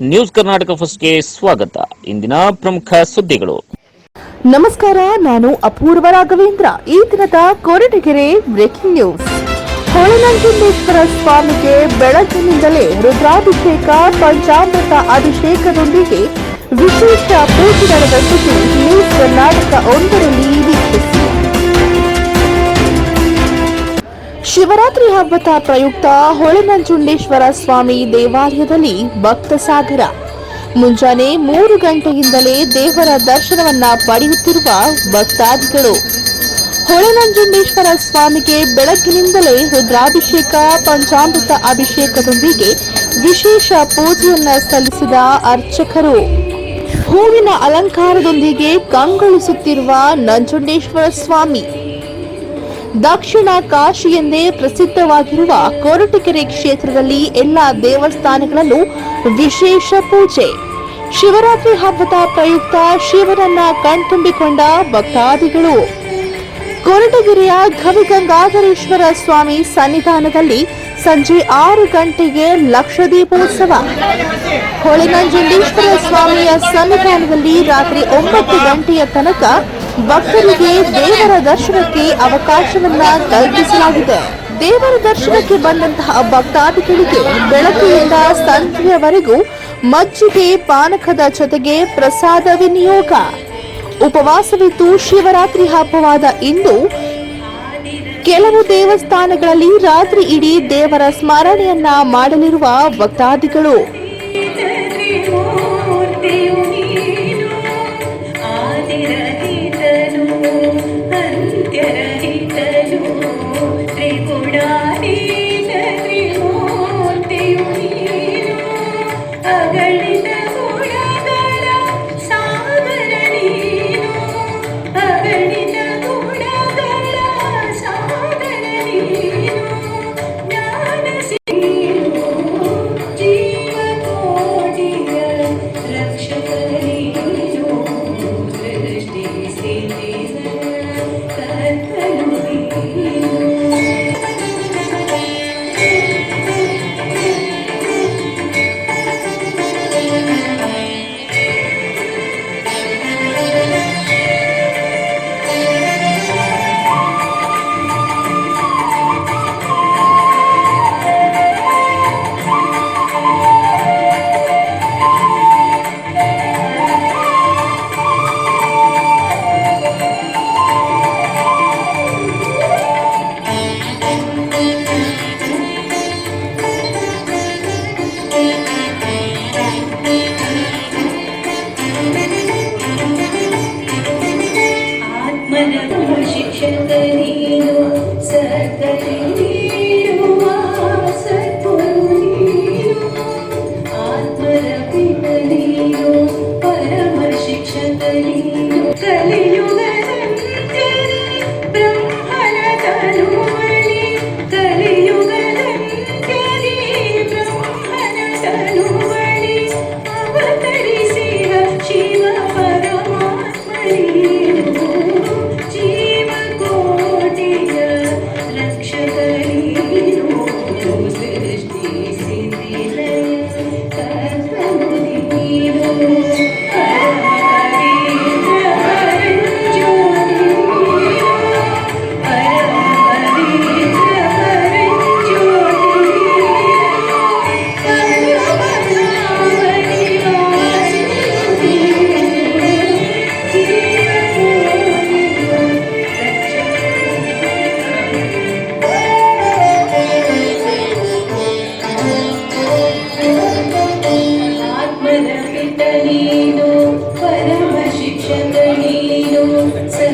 News Karnataka ಫಸ್ಟ್ಗೆ ಸ್ವಾಗತ. ಇಂದಿನ ಪ್ರಮುಖ ಸುದ್ದಿಗಳು. ನಮಸ್ಕಾರ, ನಾನು ಅಪೂರ್ವ ರಾಘವೇಂದ್ರ. ಈ ದಿನದ ಕೊರಟಗೆರೆ ಬ್ರೇಕಿಂಗ್ ನ್ಯೂಸ್ ಹೊಳೆನಂಜುಂಡೇಶ್ವರ ಸ್ವಾಮಿಗೆ ಬೆಳಗಿನಿಂದಲೇ ರುದ್ರಾಭಿಷೇಕ, ಪಂಚಾಮೃತ ಅಭಿಷೇಕದೊಂದಿಗೆ ವಿಶೇಷ ಪೂಜೆ ನಡೆದ ಸುದ್ದಿ ನ್ಯೂಸ್ ಕರ್ನಾಟಕ ಒಂದರಲ್ಲಿ. ಹಬ್ಬದ ಪ್ರಯುಕ್ತ ಹೊಳೆನಂಜುಂಡೇಶ್ವರ ಸ್ವಾಮಿ ದೇವಾಲಯದಲ್ಲಿ ಭಕ್ತ ಸಾಗರ. ಮುಂಜಾನೆ ಮೂರು ಗಂಟೆಯಿಂದಲೇ ದೇವರ ದರ್ಶನವನ್ನ ಪಡೆಯುತ್ತಿರುವ ಭಕ್ತಾದಿಗಳು. ಹೊಳೆನಂಜುಂಡೇಶ್ವರ ಸ್ವಾಮಿಗೆ ಬೆಳಗ್ಗಿನಿಂದಲೇ ರುದ್ರಾಭಿಷೇಕ, ಪಂಚಾಮೃತ ಅಭಿಷೇಕದೊಂದಿಗೆ ವಿಶೇಷ ಪೂಜೆಯನ್ನ ಸಲ್ಲಿಸಿದ ಅರ್ಚಕರು. ಹೂವಿನ ಅಲಂಕಾರದೊಂದಿಗೆ ಕಂಗೊಳಿಸುತ್ತಿರುವ ನಂಜುಂಡೇಶ್ವರ ಸ್ವಾಮಿ ದಕ್ಷಿಣ ಕಾಶಿ ಎಂದೇ ಪ್ರಸಿದ್ಧವಾಗಿರುವ ಕೊರಟಗೆರೆ ಕ್ಷೇತ್ರದಲ್ಲಿ ಎಲ್ಲ ದೇವಸ್ಥಾನಗಳಲ್ಲೂ ವಿಶೇಷ ಪೂಜೆ. ಶಿವರಾತ್ರಿ ಹಬ್ಬದ ಪ್ರಯುಕ್ತ ಶಿವನನ್ನ ಕಣ್ತುಂಬಿಕೊಂಡ ಭಕ್ತಾದಿಗಳು. ಕೊರಟಗೆರೆಯ ಗವಿಗಂಗಾಧರೇಶ್ವರ ಸ್ವಾಮಿ ಸನ್ನಿಧಾನದಲ್ಲಿ ಸಂಜೆ ಆರು ಗಂಟೆಗೆ ಲಕ್ಷ ದೀಪೋತ್ಸವ. ಸ್ವಾಮಿಯ ಸನ್ನಿಧಾನದಲ್ಲಿ ರಾತ್ರಿ ಒಂಬತ್ತು ಗಂಟೆಯ ತನಕ ಭಕ್ತರಿಗೆ ದೇವರ ದರ್ಶನಕ್ಕೆ ಅವಕಾಶವನ್ನ ಕಲ್ಪಿಸಲಾಗಿದೆ. ದೇವರ ದರ್ಶನಕ್ಕೆ ಬಂದಂತಹ ಭಕ್ತಾದಿಗಳಿಗೆ ಬೆಳಕಿನಿಂದ ಸಂಜೆಯವರೆಗೂ ಮಜ್ಜಿಗೆ, ಪಾನಕದ ಜೊತೆಗೆ ಪ್ರಸಾದ ವಿನಿಯೋಗ. ಉಪವಾಸವಿದ್ದು ಶಿವರಾತ್ರಿ ಹಬ್ಬವಾದ ಇಂದು ಕೆಲವು ದೇವಸ್ಥಾನಗಳಲ್ಲಿ ರಾತ್ರಿ ಇಡೀ ದೇವರ ಸ್ಮರಣೆಯನ್ನ ಮಾಡಲಿರುವ ಭಕ್ತಾದಿಗಳು.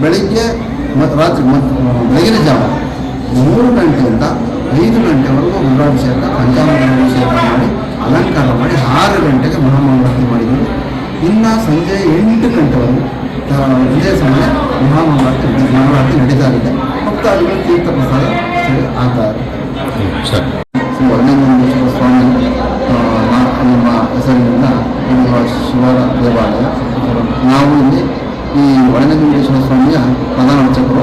ಬೆಳಿಗ್ಗೆ ಮತ್ತು ರಾತ್ರಿ ಮತ್ತು ಬೆಳಗಿನ ಜಾವ ಮೂರು ಗಂಟೆಯಿಂದ ಐದು ಗಂಟೆವರೆಗೂ ರುದ್ರಾಭಿಷೇಕ ಪಂಚಾಮಂಗಳಾಭಿಷೇಕ ಮಾಡಿ ಅಲಂಕಾರ ಮಾಡಿ ಆರು ಗಂಟೆಗೆ ಮಹಾಮಂಗಳಾರತಿ ಮಾಡಿದ್ದೀವಿ ಇನ್ನು ಸಂಜೆ ಎಂಟು ಗಂಟೆವರೆಗೂ ಇದೇ ಸಮಯ ಮಹಾಮಂಗಳಾರತಿ ಮಂಗಳಾರತಿ ನಡೀತಾ ಇದೆ. ಭಕ್ತಾದಿಗಳು ತೀರ್ಥ ಪ್ರಸಾದ ಆಗ್ತಾ ಇರುತ್ತೆ ಸ್ವಾಮಿ ನಿಮ್ಮ ಹೆಸರಿನಿಂದ ಶಿವರ ದೇವಾಲಯ ಈ ವರ್ಣೇಂದ್ರೇಶ್ವರ ಸ್ವಾಮಿಯ ಪ್ರಧಾನ ಅರ್ಚಕರು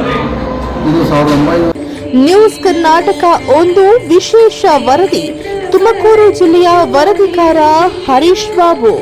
ಇದು ಸಾವಿರದ ಒಂಬೈನೂರ ನ್ಯೂಸ್ ಕರ್ನಾಟಕ ಒಂದು ವಿಶೇಷ ವರದಿ. ತುಮಕೂರು ಜಿಲ್ಲೆಯ ವರದಿಗಾರ ಹರೀಶ್ ಬಾಬು.